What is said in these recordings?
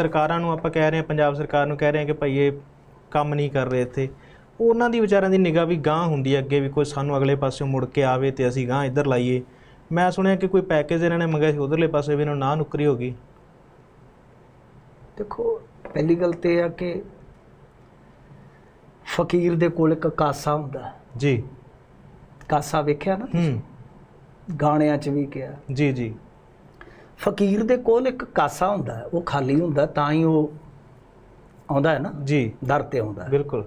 ਸਰਕਾਰਾਂ ਨੂੰ ਆਪਾਂ ਕਹਿ ਰਹੇ ਹਾਂ ਪੰਜਾਬ ਸਰਕਾਰ ਨੂੰ ਕਹਿ ਰਹੇ ਹਾਂ ਕਿ ਭਾਈ ਇਹ ਕੰਮ ਨਹੀਂ ਕਰ ਰਹੇ ਇੱਥੇ। ਉਹਨਾਂ ਦੀ ਵਿਚਾਰਿਆਂ ਦੀ ਨਿਗਾਹ ਵੀ ਗਾਂ ਹੁੰਦੀ ਹੈ ਅੱਗੇ ਵੀ ਕੋਈ ਸਾਨੂੰ ਅਗਲੇ ਪਾਸਿਓਂ ਮੁੜ ਕੇ ਆਵੇ ਤੇ ਅਸੀਂ ਗਾਂ ਇੱਧਰ ਲਾਈਏ। ਮੈਂ ਸੁਣਿਆ ਕਿ ਕੋਈ ਪੈਕੇਜ ਇਹਨਾਂ ਨੇ ਮੰਗਿਆ ਸੀ ਉਧਰਲੇ ਪਾਸੇ ਵੀ ਇਹਨਾਂ ਨੂੰ ਨਾ ਨੁਕਰੀ ਹੋ ਗਈ। ਦੇਖੋ ਪਹਿਲੀ ਗੱਲ ਤੇ ਆ ਕਿ ਫਕੀਰ ਦੇ ਕੋਲ ਇੱਕ ਕਾਸਾ ਹੁੰਦਾ। ਜੀ। ਕਾਸਾ ਵੇਖਿਆ ਨਾ ਹੂੰ। ਗਾਣਿਆਂ 'ਚ ਵੀ ਕਿਹਾ। ਜੀ ਜੀ। ਫਕੀਰ ਦੇ ਕੋਲ ਇੱਕ ਕਾਸਾ ਹੁੰਦਾ ਉਹ ਖਾਲੀ ਹੁੰਦਾ ਤਾਂ ਹੀ ਉਹ ਆਉਂਦਾ ਹੈ ਨਾ ਜੀ। ਦਰ ਤੇ ਆਉਂਦਾ ਹੈ। ਬਿਲਕੁਲ।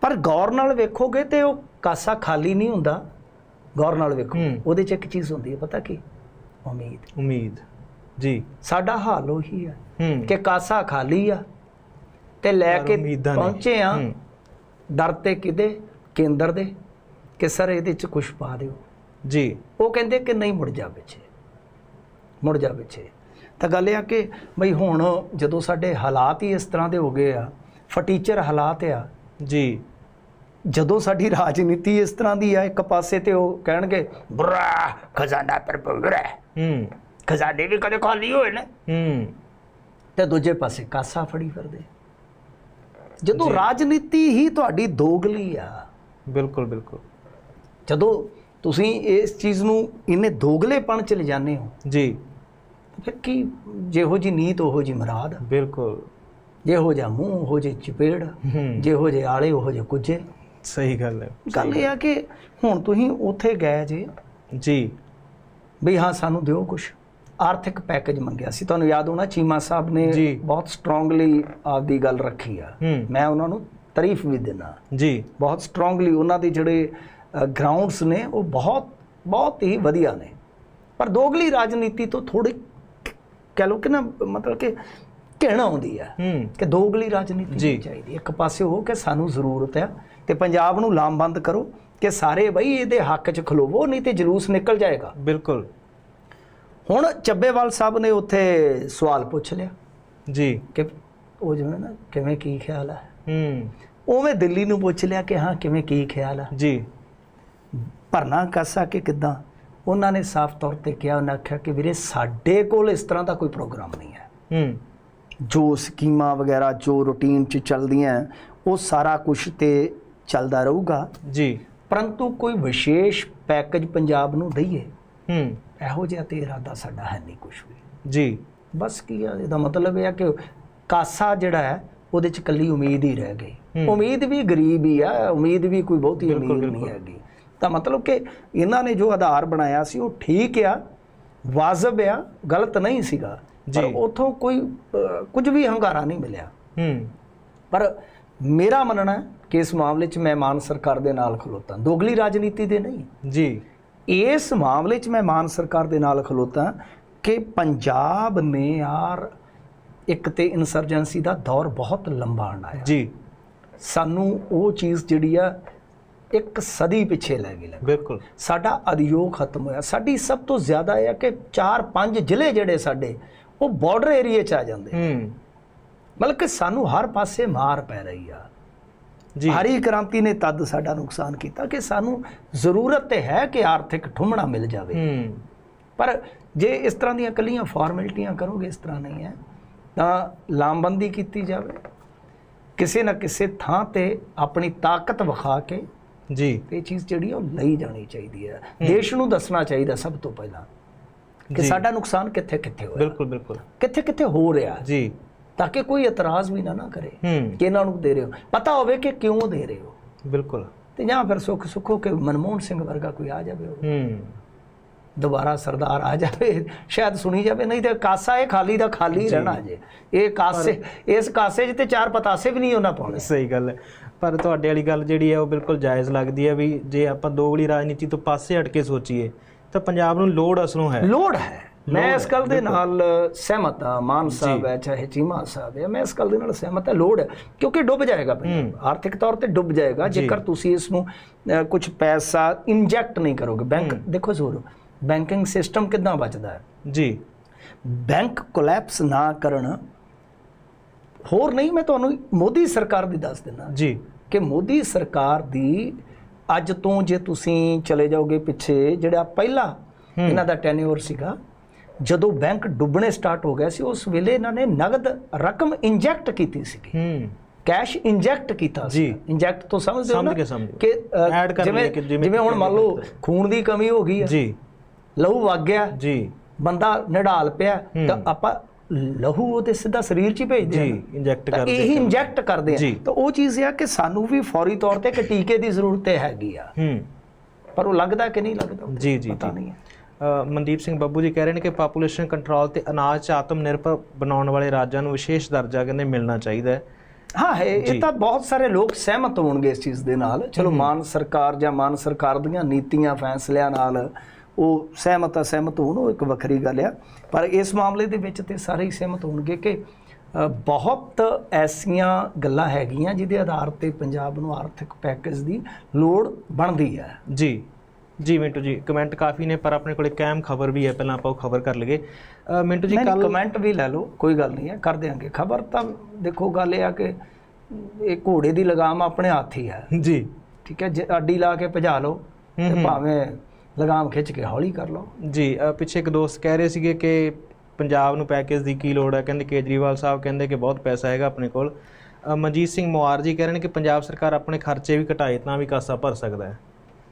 ਪਰ ਗੌਰ ਨਾਲ ਵੇਖੋਗੇ ਤੇ ਉਹ ਕਾਸਾ ਖਾਲੀ ਨਹੀਂ ਹੁੰਦਾ ਗੌਰ ਨਾਲ ਵੇਖੋ। ਉਹਦੇ 'ਚ ਇੱਕ ਚੀਜ਼ ਹੁੰਦੀ ਹੈ ਪਤਾ ਕੀ? ਉਮੀਦ। ਉਮੀਦ ਜੀ। ਸਾਡਾ ਹਾਲ ਉਹੀ ਹੈ ਕਿ ਕਾਸਾ ਖਾਲੀ ਆ ਤੇ ਲੈ ਕੇ। ਪਹੁੰਚੇ ਆ ਦਰ ਤੇ ਕਿਤੇ ਕੇਂਦਰ ਦੇ ਕਿ ਸਰ ਇਹਦੇ 'ਚ ਕੁਝ ਪਾ ਦਿਓ। ਜੀ। ਉਹ ਕਹਿੰਦੇ ਕਿ ਨਹੀਂ ਮੁੜ ਜਾ ਪਿੱਛੇ। ਮੁੜ ਜਾ ਪਿੱਛੇ। ਤਾਂ ਗੱਲ ਇਹ ਆ ਕਿ ਬਈ ਹੁਣ ਜਦੋਂ ਸਾਡੇ ਹਾਲਾਤ ਹੀ ਇਸ ਤਰ੍ਹਾਂ ਦੇ ਹੋ ਗਏ ਆ ਫਟੀਚਰ ਹਾਲਾਤ ਆ ਜੀ। ਜਦੋਂ ਸਾਡੀ ਰਾਜਨੀਤੀ ਇਸ ਤਰ੍ਹਾਂ ਦੀ ਆ ਇੱਕ ਪਾਸੇ ਤੇ ਉਹ ਕਹਿਣਗੇ ਬੁਰਾ ਖਜ਼ਾਨਾ ਪਰ ਬੁਰਾ ਹੂੰ। ਖਜ਼ਾਨੇ ਵੀ ਕਦੇ ਖਾਲੀ ਹੋਏ ਨੇ। ਹੂੰ। ਤੇ ਦੂਜੇ ਪਾਸੇ ਕਾਸਾ ਫੜੀ ਫਿਰਦੇ। ਜਦੋਂ ਰਾਜਨੀਤੀ ਹੀ ਤੁਹਾਡੀ ਦੋਗਲੀ ਆ ਬਿਲਕੁਲ ਬਿਲਕੁਲ। ਜਦੋਂ ਤੁਸੀਂ ਇਸ ਚੀਜ਼ ਨੂੰ ਇਹਨੇ ਦੋਗਲੇਪਣ ਚ ਲਿਜਾਨੇ ਹੋ? ਜੀ। ਫਿਰ ਕੀ ਜਿਹੋ ਜੀ ਨੀਤ ਉਹੋ ਜੀ ਮੁਰਾਦ? ਬਿਲਕੁਲ। ਜਿਹੋ ਜਿਹਾ ਮੂੰਹ ਉਹੋ ਜਿਹੀ ਚਪੇੜ ਜਿਹੋ ਜਿਹੇ ਆਲੇ ਉਹੋ ਜਿਹੇ ਕੁਝੇ। ਸਹੀ ਗੱਲ ਹੈ। ਗੱਲ ਇਹ ਆ ਕਿ ਹੁਣ ਤੁਸੀਂ ਉੱਥੇ ਗਏ ਜੇ। ਜੀ। ਵੀ ਹਾਂ ਸਾਨੂੰ ਦਿਓ ਕੁਝ ਆਰਥਿਕ ਪੈਕੇਜ ਮੰਗਿਆ ਸੀ। ਤੁਹਾਨੂੰ ਯਾਦ ਹੋਣਾ ਚੀਮਾ ਸਾਹਿਬ ਨੇ ਜੀ। ਬਹੁਤ ਸਟਰੋਂਗਲੀ ਆਪਦੀ ਗੱਲ ਰੱਖੀ ਆ। ਮੈਂ ਉਹਨਾਂ ਨੂੰ ਤਾਰੀਫ ਵੀ ਦਿੰਦਾ। ਜੀ। ਬਹੁਤ ਸਟਰੋਂਗਲੀ ਉਹਨਾਂ ਦੇ ਜਿਹੜੇ ਗਰਾਊਂਡਸ ਨੇ ਉਹ ਬਹੁਤ ਬਹੁਤ ਹੀ ਵਧੀਆ ਨੇ। ਪਰ ਦੋਗਲੀ ਰਾਜਨੀਤੀ ਤੋਂ ਥੋੜੀ ਕਹਿ ਲਓ ਕਿ ਨਾ ਮਤਲਬ ਕਿ ਘਿਣ ਆਉਂਦੀ ਆ ਹੂੰ। ਕਿ ਦੋਗਲੀ ਰਾਜਨੀਤੀ ਚਾਹੀਦੀ ਇੱਕ ਪਾਸੇ ਉਹ ਕਿ ਸਾਨੂੰ ਜ਼ਰੂਰਤ ਆ ਤੇ ਪੰਜਾਬ ਨੂੰ ਲਾਮਬੰਦ ਕਰੋ ਕਿ ਸਾਰੇ ਬਈ ਇਹਦੇ ਹੱਕ 'ਚ ਖਲੋਵੋ ਨਹੀਂ ਤੇ ਜਲੂਸ ਨਿਕਲ ਜਾਏਗਾ। ਬਿਲਕੁਲ। ਹੁਣ ਚੱਬੇਵਾਲ ਸਾਹਿਬ ਨੇ ਉੱਥੇ ਸਵਾਲ ਪੁੱਛ ਲਿਆ ਜੀ। ਕਿ ਉਹ ਜਿਵੇਂ ਨਾ ਕਿਵੇਂ ਕੀ ਖਿਆਲ ਹੈ? ਹੂੰ। ਉਵੇਂ ਦਿੱਲੀ ਨੂੰ ਪੁੱਛ ਲਿਆ ਕਿ ਹਾਂ ਕਿਵੇਂ ਕੀ ਖਿਆਲ ਹੈ? ਜੀ। ਭਰਨਾ ਕਾਸਾ ਕਿ ਕਿਦਾਂ? ਉਹਨਾਂ ਨੇ ਸਾਫ਼ ਤੌਰ ਤੇ ਕਿਹਾ ਉਹਨਾਂ ਆਖਿਆ ਕਿ ਵੀਰੇ ਸਾਡੇ ਕੋਲ ਇਸ ਤਰ੍ਹਾਂ ਦਾ ਕੋਈ ਪ੍ਰੋਗਰਾਮ ਨਹੀਂ ਹੈ। ਹੂੰ। ਜੋ ਸਕੀਮਾਂ ਵਗੈਰਾ ਜੋ ਰੂਟੀਨ 'ਚ ਚੱਲਦੀਆਂ ਉਹ ਸਾਰਾ ਕੁਝ ਤੇ ਚੱਲਦਾ ਰਹੂਗਾ। ਜੀ। ਪਰੰਤੂ ਕੋਈ ਵਿਸ਼ੇਸ਼ ਪੈਕੇਜ ਪੰਜਾਬ ਨੂੰ ਦਈਏ ਹੂੰ। ਇਹੋ ਜਿਹਾ ਤੇ ਇਰਾਦਾ ਸਾਡਾ ਹੈ ਨਹੀਂ ਕੁਝ ਵੀ। ਜੀ। ਬਸ ਕੀ ਆ ਇਹਦਾ ਮਤਲਬ ਇਹ ਆ ਕਿ ਕਾਸਾ ਜਿਹੜਾ ਹੈ ਉਹਦੇ 'ਚ ਕੱਲੀ ਉਮੀਦ ਹੀ ਰਹਿ ਗਈ। ਉਮੀਦ ਵੀ ਗਰੀਬ ਹੀ ਆ ਉਮੀਦ ਵੀ ਕੋਈ ਬਹੁਤੀ ਉਮੀਦ ਨਹੀਂ। ਹੈਗੀ। ਤਾਂ ਮਤਲਬ ਕਿ ਇਹਨਾਂ ਨੇ ਜੋ ਆਧਾਰ ਬਣਾਇਆ ਸੀ ਉਹ ਠੀਕ ਆ ਵਾਜਬ ਆ ਗਲਤ ਨਹੀਂ ਸੀਗਾ। ਪਰ ਜੀ। ਉਥੋਂ ਕੋਈ ਕੁਝ ਵੀ ਹੰਗਾਰਾ ਨਹੀਂ ਮਿਲਿਆ। ਹੂੰ। ਪਰ ਮੇਰਾ ਮੰਨਣਾ ਹੈ ਕਿ ਇਸ ਮਾਮਲੇ 'ਚ ਮੈਂ ਮਾਨ ਸਰਕਾਰ ਦੇ ਨਾਲ ਖਲੋਤਾ। ਦੋਗਲੀ ਰਾਜਨੀਤੀ ਦੇ ਨਹੀਂ। ਜੀ। ਇਸ ਮਾਮਲੇ 'ਚ ਮੈਂ ਮਾਨ ਸਰਕਾਰ ਦੇ ਨਾਲ ਖਲੋਤਾ ਕਿ ਪੰਜਾਬ ਨੇ ਯਾਰ ਇੱਕ ਤੇ ਇਨਸਰਜੈਂਸੀ ਦਾ ਦੌਰ ਬਹੁਤ ਲੰਬਾ ਆਇਆ। ਜੀ। ਸਾਨੂੰ ਉਹ ਚੀਜ਼ ਜਿਹੜੀ ਆ ਇੱਕ ਸਦੀ ਪਿੱਛੇ ਲੈ ਗਈ ਬਿਲਕੁਲ। ਸਾਡਾ ਅਧਿਯੋਗ ਖਤਮ ਹੋਇਆ। ਸਾਡੀ ਸਭ ਤੋਂ ਜ਼ਿਆਦਾ ਇਹ ਆ ਕਿ 4-5 ਜ਼ਿਲ੍ਹੇ ਜਿਹੜੇ ਸਾਡੇ ਉਹ ਬਾਰਡਰ ਏਰੀਏ 'ਚ ਆ ਜਾਂਦੇ ਹੂੰ। ਮਤਲਬ ਕਿ ਸਾਨੂੰ ਹਰ ਪਾਸੇ ਮਾਰ ਪੈ ਰਹੀ ਆ। ਜੀ। ਹਰੀ ਕ੍ਰਾਂਤੀ ਨੇ ਤਦ ਸਾਡਾ ਨੁਕਸਾਨ ਕੀਤਾ ਕਿ ਸਾਨੂੰ ਜ਼ਰੂਰਤ ਤੇ ਹੈ ਕਿ ਆਰਥਿਕ ਠੁੰਮਣਾ ਮਿਲ ਜਾਵੇ। ਹੂੰ। ਪਰ ਜੇ ਇਸ ਤਰ੍ਹਾਂ ਦੀਆਂ ਕੱਲੀਆਂ ਫਾਰਮੈਲਿਟੀਆਂ ਕਰੋਗੇ ਇਸ ਤਰ੍ਹਾਂ ਨਹੀਂ ਹੈ। ਤਾਂ ਲਾਮਬੰਦੀ ਕੀਤੀ ਜਾਵੇ। ਕਿਸੇ ਨਾ ਕਿਸੇ ਥਾਂ ਤੇ ਆਪਣੀ ਤਾਕਤ ਵਿਖਾ ਕੇ ਜੀ। ਇਹ ਚੀਜ਼ ਜਿਹੜੀ ਉਹ ਲਈ ਜਾਣੀ ਚਾਹੀਦੀ ਹੈ। ਦੇਸ਼ ਨੂੰ ਦੱਸਣਾ ਚਾਹੀਦਾ ਸਭ ਤੋਂ ਪਹਿਲਾਂ ਕਿ। ਸਾਡਾ ਨੁਕਸਾਨ ਕਿੱਥੇ ਕਿੱਥੇ ਹੋਇਆ। ਬਿਲਕੁਲ ਬਿਲਕੁਲ। ਕਿੱਥੇ ਕਿੱਥੇ ਹੋ ਰਿਹਾ। ਜੀ। ਤਾਂ ਕਿ ਕੋਈ ਇਤਰਾਜ਼ ਵੀ ਨਾ ਨਾ ਕਰੇ ਕਿ ਇਹਨਾਂ ਨੂੰ ਦੇ ਰਹੇ ਹੋ। ਪਤਾ ਹੋਵੇ ਕਿ ਕਿਉਂ ਦੇ ਰਹੇ ਹੋ। ਬਿਲਕੁਲ। ਤੇ ਜਾਂ ਫਿਰ ਸੁੱਖ ਸੁੱਖੋ ਕਿ ਮਨਮੋਹਨ ਸਿੰਘ ਵਰਗਾ ਕੋਈ ਆ ਜਾਵੇ ਹੂੰ। ਦੁਬਾਰਾ ਸਰਦਾਰ ਆ ਜਾਵੇ ਸ਼ਾਇਦ ਸੁਣੀ ਜਾਵੇ ਨਹੀਂ ਤੇ ਕਾਸਾ ਇਹ ਖਾਲੀ ਦਾ ਖਾਲੀ ਰਹਿਣਾ ਜੇ। ਇਹ ਕਾਸੇ ਇਸ ਕਾਸੇ 'ਚ ਤੇ ਚਾਰ ਪਤਾਸੇ ਵੀ ਨਹੀਂ ਉਹਨਾਂ ਪਾਉਣੇ। ਸਹੀ ਗੱਲ ਹੈ। ਪਰ ਤੁਹਾਡੇ ਵਾਲੀ ਗੱਲ ਜਿਹੜੀ ਹੈ ਉਹ ਬਿਲਕੁਲ ਜਾਇਜ਼ ਲੱਗਦੀ ਹੈ ਵੀ ਜੇ ਆਪਾਂ ਦੋਗਲੀ ਰਾਜਨੀਤੀ ਤੋਂ ਪਾਸੇ ਹਟ ਕੇ ਸੋਚੀਏ ਤਾਂ ਪੰਜਾਬ ਨੂੰ ਲੋੜ ਅਸਲੋਂ ਹੈ। ਲੋੜ ਹੈ। ਮੈਂ ਇਸ ਗੱਲ ਦੇ ਨਾਲ ਸਹਿਮਤ ਹਾਂ ਮਾਨ ਸਾਹਿਬ ਹੈ ਚਾਹੇ ਚੀਮਾ ਸਾਹਿਬ ਹੈ ਮੈਂ ਇਸ ਗੱਲ ਦੇ ਨਾਲ ਸਹਿਮਤ ਹਾਂ ਲੋੜ ਹੈ ਕਿਉਂਕਿ ਡੁੱਬ ਜਾਏਗਾ ਪੰਜਾਬ। ਆਰਥਿਕ ਤੌਰ ਤੇ ਡੁੱਬ ਜਾਏਗਾ ਜੇਕਰ ਤੁਸੀਂ ਇਸ ਨੂੰ ਕੁਝ ਪੈਸਾ ਇੰਜੈਕਟ ਨਹੀਂ ਕਰੋਗੇ ਬੈਂਕ ਦੇਖੋ ਜ਼ੋਰ ਬੈਂਕਿੰਗ ਸਿਸਟਮ ਕਿਦਾਂ ਬਚਦਾ ਹੈ? ਜੀ। ਬੈਂਕ ਕੋਲੈਪਸ ਨਾ ਕਰਨ ਹੋਰ ਨਹੀਂ ਮੈਂ ਤੁਹਾਨੂੰ ਮੋਦੀ ਸਰਕਾਰ ਦੀ ਦੱਸ ਦਿੰਦਾ। ਜੀ। ਕਿ ਮੋਦੀ ਸਰਕਾਰ ਦੀ ਅੱਜ ਤੋਂ ਜੇ ਤੁਸੀਂ ਚਲੇ ਜਾਓਗੇ ਪਿੱਛੇ ਜਿਹੜਾ ਪਹਿਲਾ ਇਹਨਾਂ ਦਾ ਟੈਨਿਓਰ ਸੀਗਾ ਜਦੋਂ ਬੈਂਕ ਡੁੱਬਣੇ ਸਟਾਰਟ ਹੋ ਗਿਆ ਸੀ ਉਸ ਵੇਲੇ ਇਹਨਾਂ ਨੇ ਨਗਦ ਰਕਮ ਇੰਜੈਕਟ ਕੀਤੀ ਸੀ ਹੂੰ। ਕੈਸ਼ ਇੰਜੈਕਟ ਕੀਤਾ ਸੀ। ਇੰਜੈਕਟ ਤੋਂ ਸਮਝਦੇ ਹੋ ਨਾ? ਕਿ ਜਿਵੇਂ ਜਿਵੇਂ ਹੁਣ ਮੰਨ ਲਓ ਖੂਨ ਦੀ ਕਮੀ ਹੋ ਗਈ ਹੈ। ਜੀ। ਲਹੂ ਵਗ ਗਿਆ। ਜੀ। ਬੰਦਾ ਨਿਢਾਲ ਪਿਆ। ਤਾਂ ਆਪਾਂ ਲਹੂ ਉਹਦੇ ਸਿੱਧਾ ਸਰੀਰ 'ਚ ਹੀ ਭੇਜਦੇ ਜੀ ਹਾਂ ਇੰਜੈਕਟ ਤਾਂ ਕਰਦੇ ਇਹੀ ਇੰਜੈਕਟ ਕਰਦੇ ਆ। ਤਾਂ ਉਹ ਚੀਜ਼ ਇਹ ਆ ਕਿ ਸਾਨੂੰ ਵੀ ਫੌਰੀ ਤੌਰ ਤੇ ਇੱਕ ਟੀਕੇ ਦੀ ਜ਼ਰੂਰਤ ਹੈਗੀ ਆ। ਹੂੰ। ਪਰ ਉਹ ਲੱਗਦਾ ਕਿ ਨਹੀਂ ਲੱਗਦਾ ਜੀ ਜੀ ਪਤਾ ਨਹੀਂ ਮਨਦੀਪ ਸਿੰਘ ਬੱਬੂ ਜੀ ਕਹਿ ਰਹੇ ਨੇ ਕਿ ਪਾਪੂਲੇਸ਼ਨ ਕੰਟਰੋਲ ਤੇ ਅਨਾਜ 'ਚ ਆਤਮ ਨਿਰਭਰ ਬਣਾਉਣ ਵਾਲੇ ਰਾਜਾਂ ਨੂੰ ਵਿਸ਼ੇਸ਼ ਦਰਜਾ ਕਹਿੰਦੇ ਮਿਲਣਾ ਚਾਹੀਦਾ ਹੈ। ਹਾਂ ਹੈ ਇਹ ਤਾਂ ਬਹੁਤ ਸਾਰੇ ਲੋਕ ਸਹਿਮਤ ਹੋਣਗੇ ਇਸ ਚੀਜ਼ ਦੇ ਨਾਲ। ਚਲੋ ਮਾਨ ਸਰਕਾਰ ਜਾਂ ਮਾਨ ਸਰਕਾਰ ਦੀਆਂ ਨੀਤੀਆਂ ਫੈਸਲਿਆਂ ਨਾਲ ਉਹ ਸਹਿਮਤ ਆ ਸਹਿਮਤ ਹੋਣ ਉਹ ਇੱਕ ਵੱਖਰੀ ਗੱਲ ਆ। ਪਰ ਇਸ ਮਾਮਲੇ ਦੇ ਵਿੱਚ ਤੇ ਸਾਰੇ ਹੀ ਸਹਿਮਤ ਹੋਣਗੇ ਕਿ ਬਹੁਤ ਐਸੀਆਂ ਗੱਲਾਂ ਹੈਗੀਆਂ ਜਿਹਦੇ ਆਧਾਰ ਤੇ ਪੰਜਾਬ ਨੂੰ ਆਰਥਿਕ ਪੈਕੇਜ ਦੀ ਲੋੜ ਬਣਦੀ ਹੈ। ਜੀ। ਜੀ ਮਿੰਟੂ ਜੀ ਕਮੈਂਟ ਕਾਫੀ ਨੇ ਪਰ ਆਪਣੇ ਕੋਲੇ ਕੈਮ ਖਬਰ ਵੀ ਹੈ ਪਹਿਲਾਂ ਆਪਾਂ ਉਹ ਖਬਰ ਕਰ ਲਈਏ। ਮਿੰਟੂ ਜੀ ਕੱਲ ਕਮੈਂਟ ਵੀ ਲੈ ਲਓ ਕੋਈ ਗੱਲ ਨਹੀਂ ਹੈ ਕਰ ਦਿਆਂਗੇ। ਖਬਰ ਤਾਂ ਦੇਖੋ ਗੱਲ ਇਹ ਆ ਕਿ ਇਹ ਘੋੜੇ ਦੀ ਲਗਾਮ ਆਪਣੇ ਹੱਥ ਹੀ ਹੈ। ਜੀ। ਠੀਕ ਹੈ ਜੇ ਅੱਡੀ ਲਾ ਕੇ ਭਜਾ ਲਓ ਤੇ ਭਾਵੇਂ ਲਗਾਮ ਖਿੱਚ ਕੇ ਹੌਲੀ ਕਰ ਲਓ। ਜੀ ਪਿੱਛੇ ਇੱਕ ਦੋਸਤ ਕਹਿ ਰਹੇ ਸੀਗੇ ਕਿ ਪੰਜਾਬ ਨੂੰ ਪੈਕੇਜ ਦੀ ਕੀ ਲੋੜ ਹੈ। ਕਹਿੰਦੇ ਕੇਜਰੀਵਾਲ ਸਾਹਿਬ ਕਹਿੰਦੇ ਕਿ ਬਹੁਤ ਪੈਸਾ ਹੈਗਾ ਆਪਣੇ ਕੋਲ। ਮਨਜੀਤ ਸਿੰਘ ਮਵਾਰ ਜੀ ਕਹਿ ਰਹੇ ਨੇ ਕਿ ਪੰਜਾਬ ਸਰਕਾਰ ਆਪਣੇ ਖਰਚੇ ਵੀ ਘਟਾਏ ਤਾਂ ਵੀ ਕਾਸਾ ਭਰ ਸਕਦਾ ਹੈ।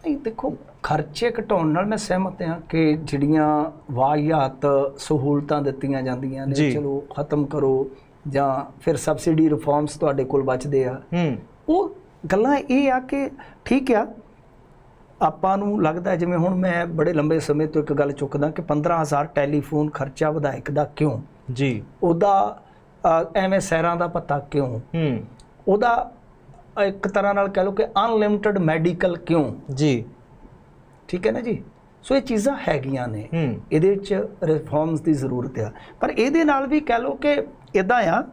ਨਹੀਂ ਦੇਖੋ ਖਰਚੇ ਘਟਾਉਣ ਨਾਲ ਮੈਂ ਸਹਿਮਤ ਹਾਂ ਕਿ ਜਿਹੜੀਆਂ ਵਾਹਿਆਤ ਸਹੂਲਤਾਂ ਦਿੱਤੀਆਂ ਜਾਂਦੀਆਂ ਨੇ। ਚਲੋ ਖਤਮ ਕਰੋ ਜਾਂ ਫਿਰ ਸਬਸਿਡੀ ਰਿਫਾਰਮਸ ਤੁਹਾਡੇ ਕੋਲ ਬਚਦੇ ਆ। ਹੂੰ। ਉਹ ਗੱਲਾਂ ਇਹ ਆ ਕਿ ਠੀਕ ਆ ਆਪਾਂ ਨੂੰ ਲੱਗਦਾ ਜਿਵੇਂ ਹੁਣ ਮੈਂ ਬੜੇ ਲੰਬੇ ਸਮੇਂ ਤੋਂ ਇੱਕ ਗੱਲ ਚੁੱਕਦਾ ਕਿ 15000 ਟੈਲੀਫੋਨ ਖਰਚਾ ਵਿਧਾਇਕ ਦਾ ਕਿਉਂ? ਜੀ। ਉਹਦਾ ਐਵੇਂ ਸੈਰਾਂ ਦਾ ਪਤਾ ਕਿਉਂ? ਹੂੰ। ਉਹਦਾ ਇੱਕ ਤਰ੍ਹਾਂ ਨਾਲ ਕਹਿ ਲਓ ਕਿ ਅਨਲਿਮਿਟਿਡ ਮੈਡੀਕਲ ਕਿਉਂ? ਜੀ। ਠੀਕ ਹੈ ਨਾ ਜੀ? ਸੋ ਇਹ ਚੀਜ਼ਾਂ ਹੈਗੀਆਂ ਨੇ। ਇਹਦੇ ਵਿੱਚ ਰਿਫਾਰਮਸ ਦੀ ਜ਼ਰੂਰਤ ਆ। ਪਰ ਇਹਦੇ ਨਾਲ ਵੀ ਕਹਿ ਲਓ ਕਿ ਇਦਾਂ ਆ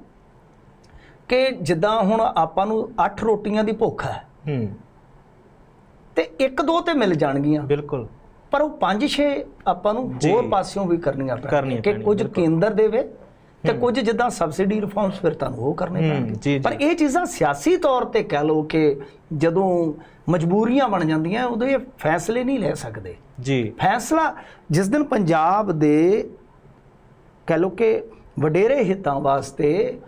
ਕਿ ਜਿੱਦਾਂ ਹੁਣ ਆਪਾਂ ਨੂੰ 8 ਰੋਟੀਆਂ ਦੀ ਭੁੱਖ ਹੈ। ਹੂੰ। ਤੇ ਇੱਕ ਦੋ ਤੇ ਮਿਲ ਜਾਣਗੀਆਂ। ਬਿਲਕੁਲ। ਪਰ ਉਹ 5-6 ਆਪਾਂ ਨੂੰ। ਹੋਰ ਪਾਸਿਓਂ ਵੀ ਕਰਨੀਆਂ ਪੈਣਗੀਆਂ ਕਿ ਕੁਝ। ਕੇਂਦਰ ਦੇਵੇ ਤੇ ਕੁਝ ਜਿੱਦਾਂ ਸਬਸਿਡੀ ਰਿਫਾਰਮਸ ਫਿਰ ਤੁਹਾਨੂੰ ਉਹ ਕਰਨੇ ਪੈਣਗੇ। ਪਰ ਇਹ ਚੀਜ਼ਾਂ ਸਿਆਸੀ ਤੌਰ ਤੇ ਕਹਿ ਲਓ ਕਿ ਜਦੋਂ ਮਜਬੂਰੀਆਂ ਬਣ ਜਾਂਦੀਆਂ ਉਦੋਂ ਇਹ ਫੈਸਲੇ ਨਹੀਂ ਲੈ ਸਕਦੇ। ਜੀ। ਫੈਸਲਾ ਜਿਸ ਦਿਨ ਪੰਜਾਬ ਦੇ ਕਹਿ ਲਓ ਕਿ ਵਡੇਰੇ ਹਿੱਤਾਂ ਵਾਸਤੇ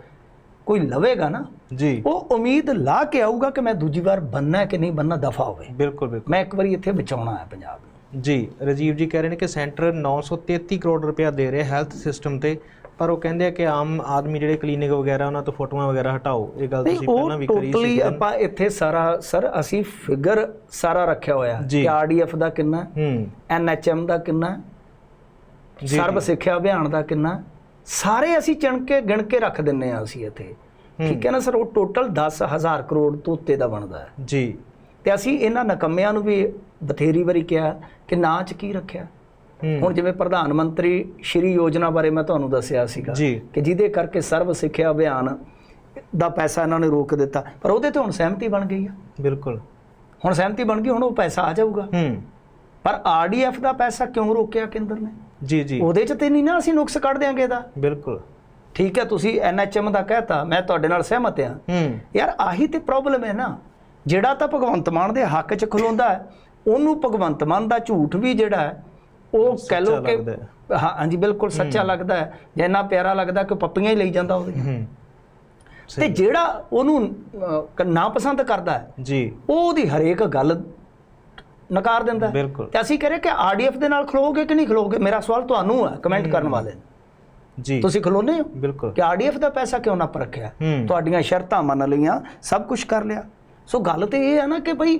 ਕੋਈ ਲਵੇਗਾ ਨਾ ਜੀ। ਉਹ ਉਮੀਦ ਲਾ ਕੇ ਆਊਗਾ ਕਿ ਮੈਂ ਦੂਜੀ ਵਾਰ ਬੰਨਾ ਹੈ ਕਿ ਨਹੀਂ ਬੰਨਾ ਦਫਾ ਹੋਵੇ। ਬਿਲਕੁਲ ਬਿਲਕੁਲ। ਮੈਂ ਇੱਕ ਵਾਰੀ ਇੱਥੇ ਬਚਾਉਣਾ ਹੈ ਪੰਜਾਬ ਨੂੰ। ਜੀ ਰਜੀਵ ਜੀ ਕਹਿ ਰਹੇ ਨੇ ਕਿ ਸੈਂਟਰ 933 ਕਰੋੜ ਰੁਪਇਆ ਦੇ ਰਿਹਾ ਹੈਲਥ ਸਿਸਟਮ ਤੇ ਪਰ ਉਹ ਕਹਿੰਦੇ ਆ ਕਿ ਆਮ ਆਦਮੀ ਜਿਹੜੇ ਕਲੀਨਿਕ ਵਗੈਰਾ ਉਹਨਾਂ ਤੋਂ ਫੋਟੋਆਂ ਵਗੈਰਾ ਹਟਾਓ। ਇਹ ਗੱਲ ਤੁਸੀਂ ਪਹਿਲਾਂ ਵੀ ਕਰੀ ਟੋਟਲੀ ਸੀ ਆਪਾਂ ਇੱਥੇ ਸਾਰਾ ਸਰ ਅਸੀਂ ਫਿਗਰ ਸਾਰਾ ਰੱਖਿਆ ਹੋਇਆ। ਕਿ ਆਰਡੀਐਫ ਦਾ ਕਿੰਨਾ ਹੂੰ। ਐਨਐਚਐਮ ਦਾ ਕਿੰਨਾ ਜੀ, ਸਰਵ ਸਿੱਖਿਆ ਅਭਿਆਨ ਦਾ ਕਿੰਨਾ ਸਾਰੇ ਅਸੀਂ ਚਿਣ ਕੇ ਗਿਣ ਕੇ ਰੱਖ ਦਿੰਨੇ ਆ ਅਸੀਂ ਇੱਥੇ। ਠੀਕ ਹੈ ਨਾ ਸਰ? ਉਹ ਟੋਟਲ 10000 ਕਰੋੜ ਤੋਂ ਉੱਤੇ ਦਾ ਬਣਦਾ ਹੈ। ਜੀ। ਤੇ ਅਸੀਂ ਇਹਨਾਂ ਨਕਮਿਆਂ ਨੂੰ ਵੀ ਬਥੇਰੀ ਵਾਰੀ ਕਿਹਾ ਕਿ ਨਾਂ ਚ ਕੀ ਰੱਖਿਆ? ਹੁਣ ਜਿਵੇਂ ਪ੍ਰਧਾਨ ਮੰਤਰੀ ਸ਼੍ਰੀ ਯੋਜਨਾ ਬਾਰੇ ਮੈਂ ਤੁਹਾਨੂੰ ਦੱਸਿਆ ਸੀਗਾ ਕਿ ਜਿਹਦੇ ਕਰਕੇ ਸਰਵ ਸਿੱਖਿਆ ਅਭਿਆਨ ਦਾ ਪੈਸਾ ਇਹਨਾਂ ਨੇ ਰੋਕ ਦਿੱਤਾ। ਪਰ ਉਹਦੇ ਤੇ ਹੁਣ ਸਹਿਮਤੀ ਬਣ ਗਈ ਆ। ਬਿਲਕੁਲ। ਹੁਣ ਸਹਿਮਤੀ ਬਣ ਗਈ ਹੁਣ ਉਹ ਪੈਸਾ ਆ ਜਾਊਗਾ। ਹੂੰ। ਪਰ ਆਰਡੀਐਫ ਦਾ ਪੈਸਾ ਕਿਉਂ ਰੋਕਿਆ ਕੇਂਦਰ ਨੇ? ਜੀ ਜੀ। ਉਹਦੇ ਚ ਤੇ ਨਹੀਂ ਨਾ ਅਸੀਂ ਨੁਕਸ ਕੱਢ ਦਿਆਂਗੇ ਇਹਦਾ। ਬਿਲਕੁਲ। ਠੀਕ ਹੈ ਤੁਸੀਂ ਐਨਐਚਐਮ ਦਾ ਕਹਿਤਾ ਮੈਂ ਤੁਹਾਡੇ ਨਾਲ ਸਹਿਮਤ ਹਾਂ। ਹੂੰ। ਯਾਰ ਆਹੀ ਤੇ ਪ੍ਰੋਬਲਮ ਹੈ ਨਾ। ਜਿਹੜਾ ਤਾਂ ਭਗਵੰਤ ਮਾਨ ਦੇ ਹੱਕ 'ਚ ਖਲੋਂਦਾ ਹੈ ਉਹਨੂੰ ਭਗਵੰਤ ਮਾਨ ਦਾ ਝੂਠ ਵੀ ਜਿਹੜਾ ਹੈ ਉਹ ਕਹਿ ਲੋ ਕਿ ਹੈ। ਹਾਂਜੀ ਬਿਲਕੁਲ ਸੱਚਾ ਲੱਗਦਾ ਹੈ। ਜਿੰਨਾ ਪਿਆਰਾ ਲੱਗਦਾ ਕਿ ਪੱਪੀਆਂ ਹੀ ਲਈ ਜਾਂਦਾ ਉਹਦੇ ਹੂੰ। ਤੇ ਜਿਹੜਾ ਉਹਨੂੰ ਨਾ ਪਸੰਦ ਕਰਦਾ ਹੈ ਜੀ। ਉਹ ਉਹਦੀ ਹਰੇਕ ਗੱਲ ਨਕਾਰ ਦਿੰਦਾ ਬਿਲਕੁਲ। ਤੇ ਅਸੀਂ ਕਹ ਰਹੇ ਕਿ ਆਰਡੀਐਫ ਦੇ ਨਾਲ ਖਲੋਗੇ ਕਿ ਨਹੀਂ ਖਲੋਗੇ? ਮੇਰਾ ਸਵਾਲ ਤੁਹਾਨੂੰ ਹੈ ਕਮੈਂਟ ਕਰਨ ਵਾਲੇ। ਜੀ। ਤੁਸੀਂ ਖਲੋਨੇ ਹੋ? ਬਿਲਕੁਲ। ਕਿ ਆਰਡੀਐਫ ਦਾ ਪੈਸਾ ਕਿਉਂ ਨਾ ਪਰਖਿਆ? ਤੁਹਾਡੀਆਂ ਸ਼ਰਤਾਂ ਮੰਨ ਲਈਆਂ ਸਭ ਕੁਝ ਕਰ ਲਿਆ। ਸੋ ਗੱਲ ਤੇ ਇਹ ਹੈ ਨਾ ਕਿ ਭਈ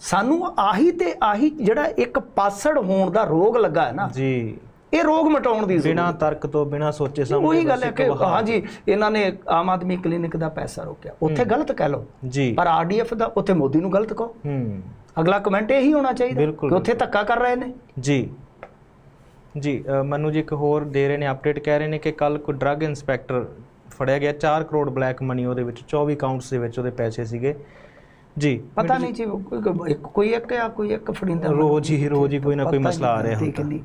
ਸਾਨੂੰ ਆਹੀ ਤੇ ਆਹੀ ਜਿਹੜਾ ਇੱਕ ਪਾਸੜ ਹੋਣ ਦਾ ਰੋਗ ਲੱਗਾ ਹੈ ਨਾ ਜੀ। ਇਹ ਰੋਗ ਮਟਾਉਣ ਦੀ ਬਿਨਾ ਤਰਕ ਤੋਂ ਬਿਨਾ ਸੋਚੇ ਸਮਝੇ ਉਹੀ ਗੱਲ ਹੈ ਕਿ। ਹਾਂਜੀ ਇਹਨਾਂ ਨੇ ਆਮ ਆਦਮੀ ਕਲੀਨਿਕ ਦਾ ਪੈਸਾ ਰੋਕਿਆ। ਉੱਥੇ ਗਲਤ ਕਹਿ ਲਓ ਜੀ। ਪਰ ਆਰਡੀਐਫ ਦਾ ਉੱਥੇ ਮੋਦੀ ਨੂੰ ਗਲਤ ਕਹੋ। ਹੂੰ। ਅਗਲਾ ਕਮੈਂਟ ਇਹੀ ਹੋਣਾ ਚਾਹੀਦਾ ਕਿ ਉੱਥੇ ਧੱਕਾ ਕਰ ਰਹੇ ਨੇ। ਜੀ। ਜੀ ਮਨੂ ਜੀ ਇੱਕ ਹੋਰ ਦੇ ਰਹੇ ਨੇ ਅਪਡੇਟ ਕਹਿ ਰਹੇ ਨੇ ਕਿ ਕੱਲ ਕੋਈ ਡਰੱਗ ਇਨਸਪੈਕਟਰ ਫੜਿਆ ਗਿਆ 4 ਕਰੋੜ ਬਲੈਕ ਮਨੀ ਉਹਦੇ ਵਿੱਚ 24 ਕਾਊਂਟਸ ਦੇ ਵਿੱਚ ਉਹਦੇ ਪੈਸੇ ਸੀਗੇ। ਜੀ ਪਤਾ ਨਹੀਂ ਜੀ ਕੋਈ ਕੋਈ ਇੱਕ ਆ ਕੋਈ ਇੱਕ ਫੜਿੰਦਾ। ਰੋਜ਼ ਹੀ ਰੋਜ਼ ਹੀ ਕੋਈ ਨਾ ਕੋਈ ਮਸਲਾ ਆ ਰਿਹਾ ਠੀਕ ਹੁੰਦਾ।